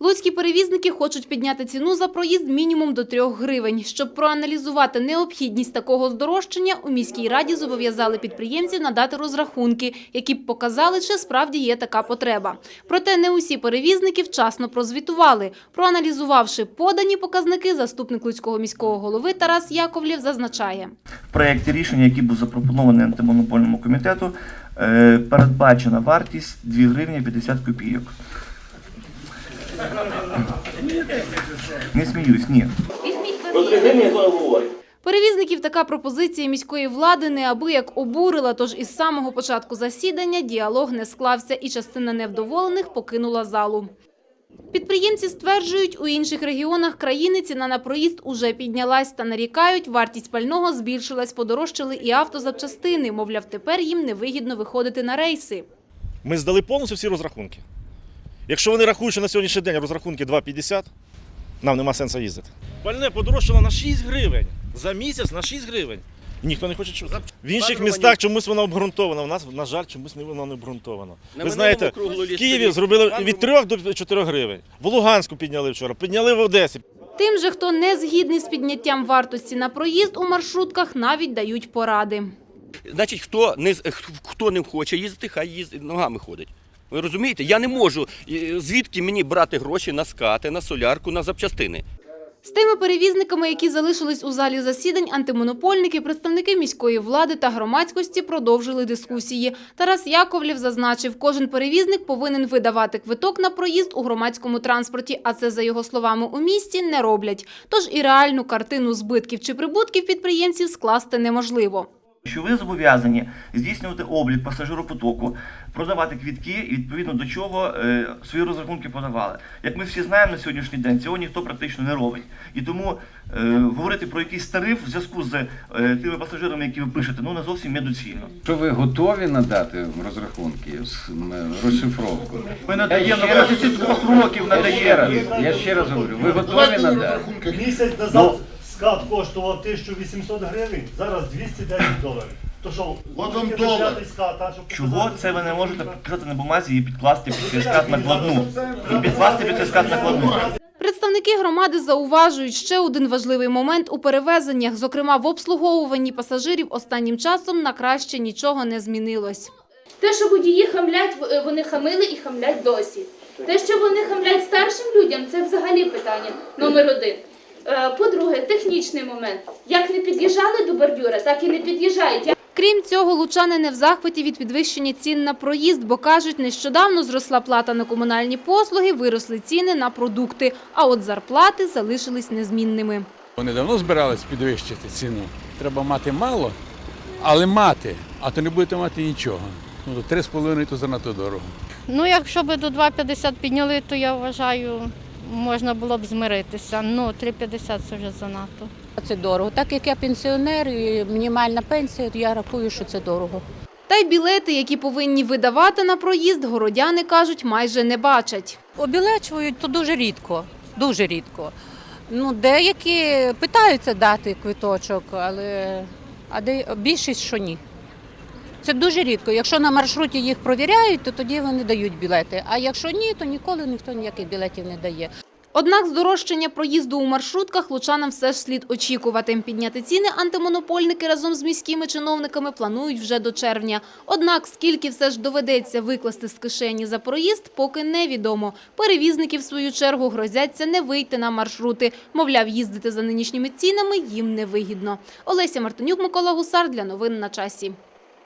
Луцькі перевізники хочуть підняти ціну за проїзд мінімум до 3 гривень. Щоб проаналізувати необхідність такого здорожчання, у міській раді зобов'язали підприємців надати розрахунки, які б показали, чи справді є така потреба. Проте не усі перевізники вчасно прозвітували. Проаналізувавши подані показники, заступник Луцького міського голови Тарас Яковлєв зазначає. В проєкті рішення, який був запропонований антимонопольному комітету, е, передбачена вартість 2 гривні 50 копійок. Не сміюсь, ні. Про 3 гривні я зараз говорю. Перевізників така пропозиція міської влади неабияк обурила, тож із самого початку засідання діалог не склався і частина невдоволених покинула залу. Підприємці стверджують, у інших регіонах країни ціна на проїзд уже піднялась та нарікають, вартість пального збільшилась, подорожчали і автозапчастини. Мовляв, тепер їм невигідно виходити на рейси. Ми здали повністю всі розрахунки. Якщо вони рахують, що на сьогоднішній день розрахунки 2,50, нам нема сенсу їздити. Пальне подорожчало на 6 гривень. За місяць на 6 гривень. І ніхто не хоче чути. В інших містах чомусь воно обґрунтовано. У нас, на жаль, чомусь воно не обґрунтовано. Ви знаєте, в Києві зробили від 3 до 4 гривень. В Луганську підняли вчора, підняли в Одесі. Тим же, хто не згідний з підняттям вартості на проїзд у маршрутках, навіть дають поради. Значить, хто не хто не хоче їздити, хай їздить ногами ходить. Ви розумієте? Я не можу. е, Звідки мені брати гроші на скати, на солярку, на запчастини? З тими перевізниками, які залишились у залі засідань, антимонопольники, представники міської влади та громадськості продовжили дискусії. Тарас Яковлєв зазначив, кожен перевізник повинен видавати квиток на проїзд у громадському транспорті, а це, за його словами, у місті не роблять. Тож і реальну картину збитків чи прибутків підприємців скласти неможливо. Що ви зобов'язані здійснювати облік пасажиропотоку, продавати квітки і відповідно до чого е, свої розрахунки подавали. Як ми всі знаємо на сьогоднішній день, цього ніхто практично не робить. І тому е, говорити про якийсь тариф в зв'язку з е, тими пасажирами, які ви пишете, ну не зовсім недоцільно. Що ви готові надати розрахунки з м, розшифровкою? Ми надаємо на ще протязі двох років надаємо. я ще раз говорю, ви готові надати? Місяць назад скат коштував 1800 гривень, зараз 210 доларів. То що, От вам тільки долар. щоб Чого показати, це ви не можете підписати на бумазі і підкласти під цей скат накладну? І підкласти під цей скат накладну. Представники громади зауважують ще один важливий момент у перевезеннях, зокрема в обслуговуванні пасажирів останнім часом на краще нічого не змінилось. Те, що водії хамлять, в- вони хамили і хамлять досі. Те, що вони хамлять старшим людям, це взагалі питання номер один. Е, По-друге, технічний момент. Як не під'їжджали до бордюра, так і не під'їжджають. Крім цього, лучани не в захваті від підвищення цін на проїзд, бо кажуть, нещодавно зросла плата на комунальні послуги, виросли ціни на продукти, а от зарплати залишились незмінними. Вони давно збирались підвищити ціну. Треба мати мало, але мати, а то не будете мати нічого. Ну, то 3,5 то занадто дорого. Ну, якщо б до 2,50 підняли, то я вважаю, можна було б змиритися. Ну, 3,50 це вже занадто. Це дорого. Так як я пенсіонер і мінімальна пенсія, то я рахую, що це дорого. Та й білети, які повинні видавати на проїзд, городяни кажуть, майже не бачать. Обілечують то дуже рідко, дуже рідко. Ну, деякі питаються дати квиточок, але а де більшість що ні. Це дуже рідко. Якщо на маршруті їх провіряють, то тоді вони дають білети. А якщо ні, то ніколи ніхто ніяких білетів не дає. Однак здорожчання проїзду у маршрутках лучанам все ж слід очікувати. Підняти ціни антимонопольники разом з міськими чиновниками планують вже до червня. Однак, скільки все ж доведеться викласти з кишені за проїзд, поки невідомо. Перевізники, в свою чергу, грозяться не вийти на маршрути. Мовляв, їздити за нинішніми цінами їм невигідно. Олеся Мартинюк, Микола Гусар для новин на часі.